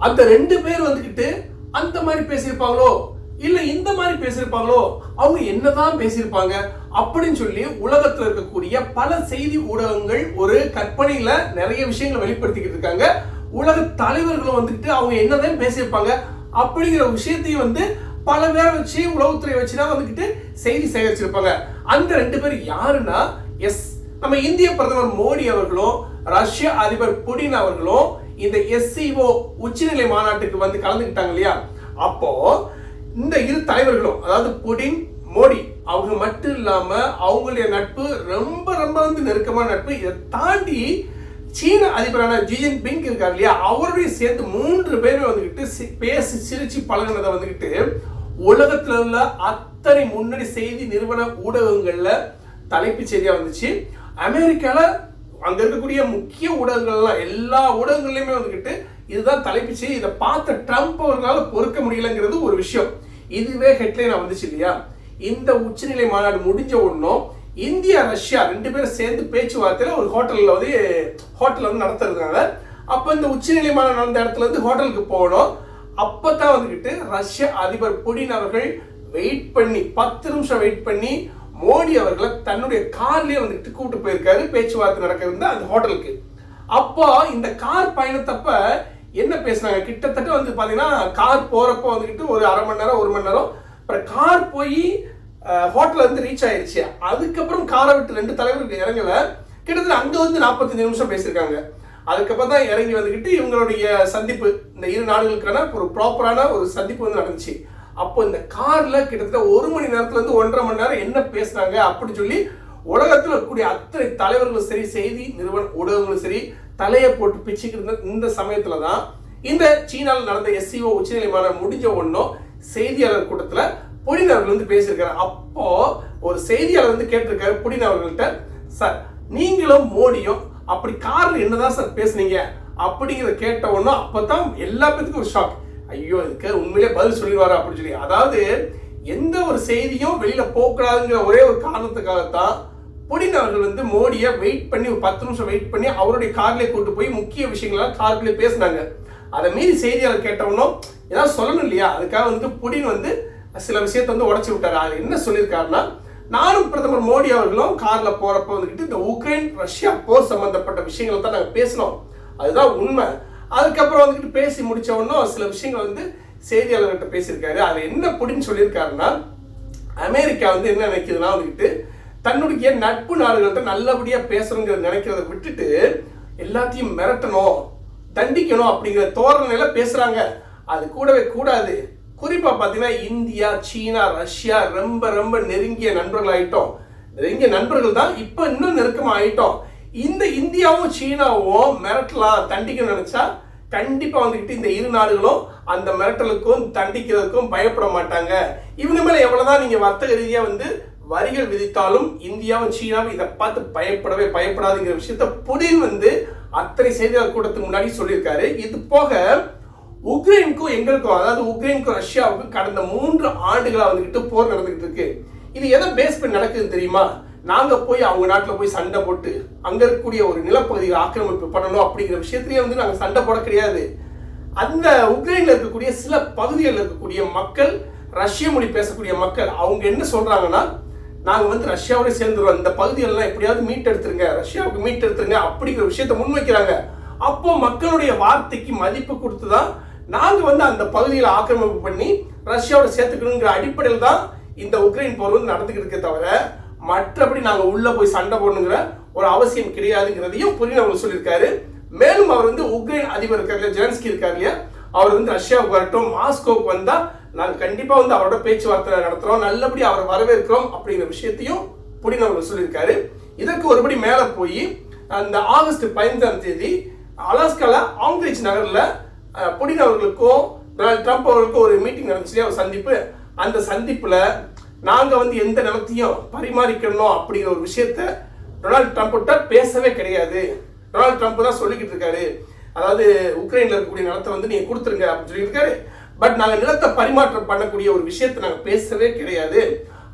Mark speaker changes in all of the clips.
Speaker 1: அந்த ரெண்டு பேர் வந்துக்கிட்டு அந்த மாதிரி பேசியிருப்பாங்களோ? இல்ல இந்த மாதிரி பேசியிருப்பாங்களோ? அவங்க என்னதான் பேசியிருப்பாங்க? அப்படின்னு சொல்லி உலகத்துல இருக்கக்கூடிய பல செய்தி ஊடகங்கள் ஒரு கற்பனையில நிறைய விஷயங்களை வெளிப்படுத்திக்கிட்டு இருக்காங்க. உலக தலைவர்களும் வந்துட்டு அவங்க என்னதான் பேசியிருப்பாங்க அப்படிங்கிற விஷயத்தையும் வந்து பல பேரை வச்சு உளவுத்துறை வச்சுதான் வந்துக்கிட்டு செய்தி சேகரிச்சிருப்பாங்க. அந்த ரெண்டு பேர் யாருன்னா எஸ் நம்ம இந்திய பிரதமர் மோடி அவர்களும் ரஷ்ய அதிபர் புடின் அவர்களும் இந்த எஸ்சிஓ உச்சநிலை மாநாட்டுக்கு வந்து கலந்துக்கிட்டாங்க இல்லையா? அப்போ இந்த இரு தலைவர்களும் அதாவது புடின் மோடி அவங்க மட்டும் இல்லாம அவங்களுடைய நட்பு ரொம்ப ரொம்ப வந்து நெருக்கமான நட்பு. இதை தாண்டி சீன அதிபரான ஜிஜின் பிங் இருக்கார் இல்லையா? அவருடைய சேர்த்து மூன்று பேருமே வந்துகிட்டு சி- பேசி சிரிச்சு பழகுனதை வந்துகிட்டு உலகத்துல உள்ள அத்தனை முன்னணி செய்தி நிறுவன ஊடகங்கள்ல தலைப்பு செய்தியா வந்துச்சு. அமெரிக்கால அங்கே இருக்கக்கூடிய முக்கிய ஊடகங்கள்லாம் எல்லா ஊடகங்கள்லையுமே வந்துக்கிட்டு இதுதான் தலைப்பிச்சு செய்தி இதை பார்த்த ட்ரம்ப் அவர்களால் பொறுக்க முடியலங்கிறது ஒரு விஷயம். இதுவே ஹெட்லைனாக வந்துச்சு இல்லையா? இந்த உச்சநிலை மாநாடு முடிஞ்ச உடனும் இந்தியா ரஷ்யா ரெண்டு பேரும் சேர்ந்து பேச்சுவார்த்தையில் ஒரு ஹோட்டலில் வந்து ஹோட்டலில் வந்து நடத்துறதுனால அப்போ இந்த உச்சநிலை மாநாடு நடந்த இடத்துல இருந்து ஹோட்டலுக்கு போகணும் அப்போ தான் வந்துக்கிட்டு ரஷ்ய அதிபர் புடின் அவர்கள் வெயிட் பண்ணி பத்து நிமிஷம் வெயிட் பண்ணி மோடி அவர்களை தன்னுடைய கார்லயே வந்துட்டு கூப்பிட்டு போயிருக்காரு. பேச்சுவார்த்தை நடக்கிறது அந்த ஹோட்டலுக்கு. அப்போ இந்த கார் பயணத்தப்ப என்ன பேசுனாங்க? கிட்டத்தட்ட வந்து பார்த்தீங்கன்னா கார் போறப்போ வந்துக்கிட்டு ஒரு அரை மணி நேரம் ஒரு மணி நேரம். அப்புறம் கார் போய் ஹோட்டல் வந்து ரீச் ஆயிடுச்சு அதுக்கப்புறம் காரை விட்டு ரெண்டு தலைவர்கள் இறங்கல. கிட்டத்தட்ட அங்கே வந்து நாற்பத்தஞ்சு நிமிஷம் பேசியிருக்காங்க. அதுக்கப்புறம் தான் இறங்கி வந்துக்கிட்டு இவங்களுடைய சந்திப்பு இந்த இரு நாடுகளுக்கான ஒரு ப்ராப்பரான ஒரு சந்திப்பு வந்து நடந்துச்சு. அப்போ இந்த கார்ல கிட்டத்தட்ட ஒரு மணி நேரத்துல இருந்து ஒன்றரை மணி நேரம் என்ன பேசுனாங்க அப்படின்னு சொல்லி உலகத்தில் இருக்கக்கூடிய அத்தனை தலைவர்களும் சரி செய்தி நிறுவன ஊடகங்களும் சரி தலையை போட்டு பிச்சுக்கிட்டு இருந்த இந்த சமயத்துல தான் இந்த சீனாவில் நடந்த எஸ்சிஓ உச்சநிலை மாநாடு முடிஞ்ச ஒன்றும் செய்தியாளர் கூட்டத்துல புடின் அவர்கள் வந்து பேசியிருக்காரு. அப்போ ஒரு செய்தியாளர் வந்து கேட்டிருக்காரு புடின் அவர்கள்ட்ட சார் நீங்களும் மோடியும் அப்படி கார்ல என்னதான் சார் பேசுனீங்க? அப்படிங்கிறத கேட்ட உடனே அப்பதான் எல்லா பேத்துக்கும் ஒரு ஷாக் ஐயோ இதுக்கு உண்மையிலே பதில் சொல்லிடுவாரு அப்படின்னு சொல்லி. அதாவது எந்த ஒரு செய்தியும் வெளியில போகக்கூடாதுங்கிற ஒரே ஒரு காரணத்துக்காகத்தான் புடின் அவர்கள் வந்து மோடியை வெயிட் பண்ணி ஒரு பத்து நிமிஷம் வெயிட் பண்ணி அவருடைய கார்லேயே கூட்டு போய் முக்கிய விஷயங்கள்லாம் கார்லேயே பேசினாங்க. அதை மீறி செய்தியாளர் கேட்டவனும் ஏதாவது சொல்லணும் இல்லையா? அதுக்காக வந்து புடின் வந்து சில விஷயத்தை வந்து உடச்சி விட்டாரு. அது என்ன சொல்லியிருக்காருன்னா நானும் பிரதமர் மோடி அவர்களும் கார்ல போறப்ப வந்துக்கிட்டு இந்த உக்ரைன் ரஷ்யா போர் சம்பந்தப்பட்ட விஷயங்களை தான் நாங்கள் பேசினோம். அதுதான் உண்மை. அதுக்கப்புறம் வந்துட்டு பேசி முடிச்ச உடனே சில விஷயங்கள் வந்து செய்தியாளர்கிட்ட பேசியிருக்காரு. அது என்ன புடின்னு சொல்லியிருக்காருன்னா அமெரிக்கா வந்து என்ன நினைக்குதுன்னா வந்துக்கிட்டு தன்னுடைய நட்பு நாடுகள்கிட்ட நல்லபடியாக பேசணுங்கிறத நினைக்கிறத விட்டுட்டு எல்லாத்தையும் மிரட்டணும் தண்டிக்கணும் அப்படிங்கிற தோரணையில பேசுகிறாங்க அது கூடவே கூடாது. குறிப்பாக பார்த்தீங்கன்னா இந்தியா சீனா ரஷ்யா ரொம்ப ரொம்ப நெருங்கிய நண்பர்கள் ஆகிட்டோம் நெருங்கிய நண்பர்கள் தான் இப்போ இன்னும் நெருக்கமாக ஆயிட்டோம் இந்த இந்தியாவும் சீனாவும் மிரட்டலாம் தண்டிக்க நினைச்சா கண்டிப்பாக வந்துக்கிட்டு இந்த இரு நாடுகளும் அந்த மிரட்டலுக்கும் தண்டிக்கிறதுக்கும் பயப்பட மாட்டாங்க. இவங்க மேலே எவ்வளோதான் நீங்கள் வர்த்தக ரீதியாக வந்து வரிகள் விதித்தாலும் இந்தியாவும் சீனாவும் இதை பார்த்து பயப்படவே பயப்படாதுங்கிற விஷயத்த புடின் வந்து அத்தனை செய்தியாளர் கூட்டத்துக்கு முன்னாடி சொல்லியிருக்காரு. இது போக உக்ரைனுக்கும் எங்களுக்கும் அதாவது உக்ரைனுக்கும் ரஷ்யாவுக்கும் கடந்த மூன்று ஆண்டுகளாக வந்துக்கிட்டு போர் நடந்துகிட்டு இருக்கு. இது எதை பேஸ் பண்ணி நடக்குது தெரியுமா? நாங்கள் போய் அவங்க நாட்டில் போய் சண்டை போட்டு அங்கே இருக்கக்கூடிய ஒரு நிலப்பகுதியை ஆக்கிரமிப்பு பண்ணணும் அப்படிங்கிற விஷயத்திலேயே வந்து நாங்கள் சண்டை போட கிடையாது. அந்த உக்ரைனில் இருக்கக்கூடிய சில பகுதிகளில் இருக்கக்கூடிய மக்கள் ரஷ்ய மொழி பேசக்கூடிய மக்கள் அவங்க என்ன சொல்கிறாங்கன்னா நாங்கள் வந்து ரஷ்யாவோட சேர்ந்துருவோம். இந்த பகுதிகளெல்லாம் எப்படியாவது மீட்டெடுத்துருங்க. ரஷ்யாவுக்கு மீட்டெடுத்துருங்க அப்படிங்கிற விஷயத்தை முன்வைக்கிறாங்க. அப்போ மக்களுடைய வார்த்தைக்கு மதிப்பு கொடுத்து தான் நாங்கள் வந்து அந்த பகுதியில் ஆக்கிரமிப்பு பண்ணி ரஷ்யாவோட சேர்த்துக்கணுங்கிற அடிப்படையில் தான் இந்த உக்ரைன் போர் வந்து நடந்துக்கிட்டு இருக்கே தவிர மற்றபடி நாங்கள் உள்ளே போய் சண்டை போடணுங்கிற ஒரு அவசியம் கிடையாதுங்கிறதையும் புரியும் அவர் சொல்லியிருக்காரு. மேலும் அவர் வந்து உக்ரைன் அதிபர் இருக்காரு இல்லையா, ஜெலன்ஸ்கி இருக்காரு இல்லையா அவர் வந்து ரஷ்யாவுக்கு வரட்டும் மாஸ்கோவுக்கு வந்தால் நாங்கள் கண்டிப்பாக வந்து அவரோட பேச்சுவார்த்தை நடத்துகிறோம் நல்லபடி அவரை வரவேற்கிறோம் அப்படிங்கிற விஷயத்தையும் புடின் அவர் சொல்லியிருக்காரு. இதற்கு ஒருபடி மேலே போய் அந்த ஆகஸ்ட் பதினைந்தாம் தேதி அலாஸ்கால ஆங்கிரிச் நகரில் புடின் அவர்களுக்கும் டொனால்ட் ட்ரம்ப் அவர்களுக்கும் ஒரு மீட்டிங் நடந்துச்சு அவர் சந்திப்பு. அந்த சந்திப்பில் நாங்கள் வந்து எந்த நிலத்தையும் பரிமாறிக்கணும் அப்படிங்கிற ஒரு விஷயத்த டொனால்ட் ட்ரம்ப்கிட்ட பேசவே கிடையாது. டொனால்டு ட்ரம்ப் தான் சொல்லிக்கிட்டு இருக்காரு. அதாவது உக்ரைனில் இருக்கக்கூடிய நிலத்தை வந்து நீங்கள் கொடுத்துருங்க அப்படின்னு சொல்லியிருக்காரு. பட் நாங்கள் நிலத்தை பரிமாற்றம் பண்ணக்கூடிய ஒரு விஷயத்தை நாங்கள் பேசவே கிடையாது.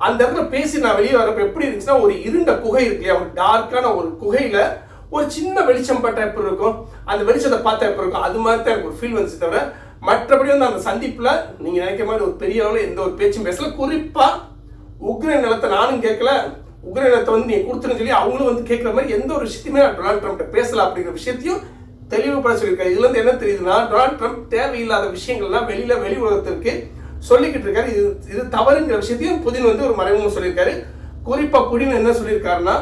Speaker 1: அந்த இடத்துல பேசி நான் வெளியே வரப்ப எப்படி இருந்துச்சுன்னா ஒரு இருண்ட குகை இருக்கு இல்லையா? ஒரு டார்க்கான ஒரு குகையில் ஒரு சின்ன வெளிச்சம் பட்டா எப்படி இருக்கும்? அந்த வெளிச்சத்தை பார்த்தா எப்படி இருக்கும்? அது மாதிரி தான் எனக்கு ஒரு ஃபீல் வந்துச்சு தவிர மற்றபடி வந்து அந்த சந்திப்பில் நீங்கள் நினைக்கிற மாதிரி ஒரு பெரிய அளவில் எந்த ஒரு பேச்சும் பேசல. குறிப்பாக உக்ரைன் நிலத்தை நானும் கேட்கல. உக்ரைன் நிலத்தை வந்து நீ கொடுத்துருன்னு சொல்லி அவங்களும் வந்து கேட்குற மாதிரி எந்த ஒரு விஷயத்தையுமே நான் டொனால்ட் ட்ரம்ப்ட்ட பேசல அப்படிங்கிற விஷயத்தையும் தெளிவுபட சொல்லியிருக்காரு. இதுல இருந்து என்ன தெரியுதுன்னா டொனால்ட் ட்ரம்ப் தேவையில்லாத விஷயங்கள்லாம் வெளியில வெளி உலகத்திற்கு சொல்லிக்கிட்டு இருக்காரு. இது இது தவறுங்கிற விஷயத்தையும் புதின் வந்து ஒரு மறைமுகம் சொல்லியிருக்காரு. குறிப்பா குடின்னு என்ன சொல்லியிருக்காருன்னா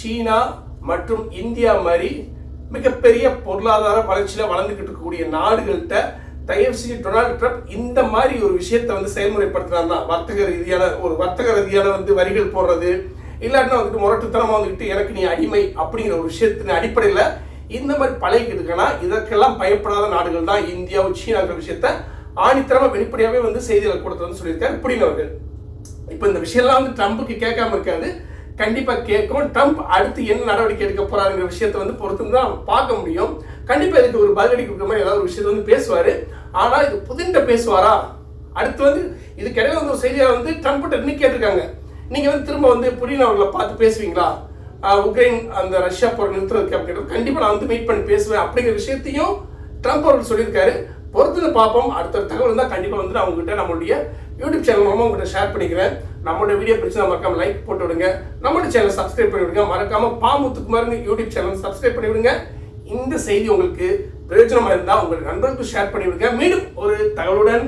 Speaker 1: சீனா மற்றும் இந்தியா மாதிரி மிகப்பெரிய பொருளாதார வளர்ச்சியில் வளர்ந்துக்கிட்டு இருக்கக்கூடிய நாடுகள்கிட்ட தயவு செஞ்சு டொனால்டு ட்ரம்ப் இந்த மாதிரி ஒரு விஷயத்தை வந்து செயல்முறைப்படுத்துறாருன்னா வர்த்தக ரீதியான ஒரு வர்த்தக ரீதியான வந்து வரிகள் போடுறது இல்லாட்டினா வந்துட்டு முரட்டுத்தனமாக வந்துட்டு எனக்கு நீ அடிமை அப்படிங்கிற ஒரு விஷயத்தின் அடிப்படையில் இந்த மாதிரி பழகிக்கிட்டு இருக்கனா? இதற்கெல்லாம் பயப்படாத நாடுகள் தான் இந்தியாவும் சீனாங்கிற விஷயத்த ஆணித்தரமாக வெளிப்படையாகவே வந்து செய்திகள் கொடுத்ததுன்னு சொல்லியிருக்காரு புடின் அவர்கள். இப்போ இந்த விஷயம்லாம் வந்து ட்ரம்ப்புக்கு கேட்காம இருக்காது. கண்டிப்பாக கேட்கும். ட்ரம்ப் அடுத்து என்ன நடவடிக்கை எடுக்க போகிறாருங்கிற விஷயத்தை வந்து பொறுத்து தான் பார்க்க முடியும். கண்டிப்பாக இதுக்கு ஒரு பதிலடி கொடுக்குற மாதிரி ஏதாவது ஒரு விஷயத்தை வந்து பேசுவார். ஆனால் இது புதின்ட்ட பேசுவாரா? அடுத்து வந்து இதுக்கு இடையில வந்து ஒரு செய்தியாக வந்து ட்ரம்ப்கிட்ட இன்னும் கேட்டிருக்காங்க. நீங்கள் வந்து திரும்ப வந்து புடின் அவர்களை பார்த்து பேசுவீங்களா? உக்ரைன் அந்த ரஷ்யா போகிற நிறுத்துறதுக்கு அப்படின்னு கண்டிப்பாக நான் வந்து மீட் பண்ணி பேசுவேன் அப்படிங்கிற விஷயத்தையும் ட்ரம்ப் அவர்கள் சொல்லியிருக்காரு. பொறுத்து பார்ப்போம். அடுத்த தகவல் தான் கண்டிப்பாக வந்து நான் உங்ககிட்ட நம்மளுடைய யூடியூப் சேனல் மூலமாக உங்கள்கிட்ட ஷேர் பண்ணிக்கிறேன். நம்மளோட வீடியோ பிடிச்சா மறக்காம லைக் போட்டு விடுங்க. நம்மளோட சேனல் சப்ஸ்கிரைப் பண்ணி விடுங்க மறக்காம பாமுத்துக்குமாருங்க யூடியூப் சேனல் சப்ஸ்கிரைப் பண்ணி விடுங்க இந்த செய்தி உங்களுக்கு பிரயோஜனமாக இருந்தால் உங்கள் நண்பர்களுக்கு ஷேர் பண்ணிவிடுங்க. மீண்டும் ஒரு தகவலுடன்